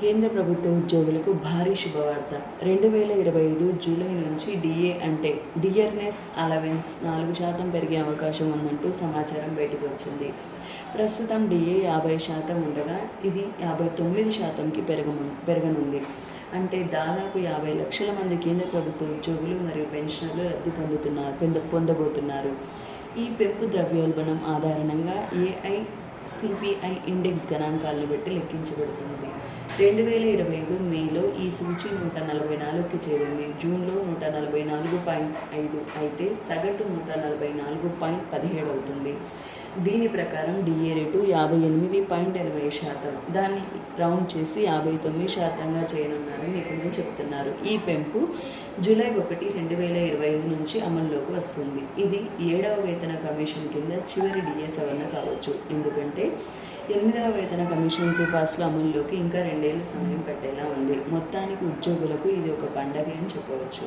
కేంద్ర ప్రభుత్వ ఉద్యోగులకు భారీ శుభవార్త. రెండు వేల ఇరవై ఐదు జూలై నుంచి డిఏ అంటే డియర్నెస్ అలవెన్స్ నాలుగు శాతం పెరిగే అవకాశం ఉందంటూ సమాచారం బయటకు వచ్చింది. ప్రస్తుతం డిఏ యాభై శాతం ఉండగా ఇది యాభై తొమ్మిది శాతంకి పెరగము పెరగనుంది. అంటే దాదాపు యాభై లక్షల మంది కేంద్ర ప్రభుత్వ ఉద్యోగులు మరియు పెన్షనర్లు రద్దు పొందుతున్నారు పొంద పొందబోతున్నారు. ఈ పెంపు ద్రవ్యోల్బణం ఆధారంగా ఏఐ సిపిఐ ఇండెక్స్ గణాంకాలను బట్టి లెక్కించబడుతుంది. రెండు వేల ఇరవై ఐదు మేలో ఈ సూచి నూట నలభై నాలుగుకి చేరింది. జూన్లో నూట నలభై నాలుగు పాయింట్ ఐదు అయితే సగటు నూట నలభై నాలుగు పాయింట్ పదిహేడు అవుతుంది. దీని ప్రకారం డిఏ రేటు యాభై ఎనిమిది పాయింట్ ఇరవై శాతం. దాన్ని రౌండ్ చేసి యాభై తొమ్మిది శాతంగా చేయనున్నారని నిపుణులు చెప్తున్నారు. ఈ పెంపు జూలై ఒకటి రెండు వేల ఇరవై ఐదు నుంచి అమల్లోకి వస్తుంది. ఇది ఏడవ వేతన కమిషన్ కింద చివరి డిఏ సవరణ కావచ్చు. ఎందుకంటే ఎనిమిదవ వేతన కమిషన్ సిఫార్సుల అమల్లోకి ఇంకా రెండేళ్ళ సమయం పట్టేలా ఉంది. మొత్తానికి ఉద్యోగులకు ఇది ఒక పండగ అని చెప్పవచ్చు.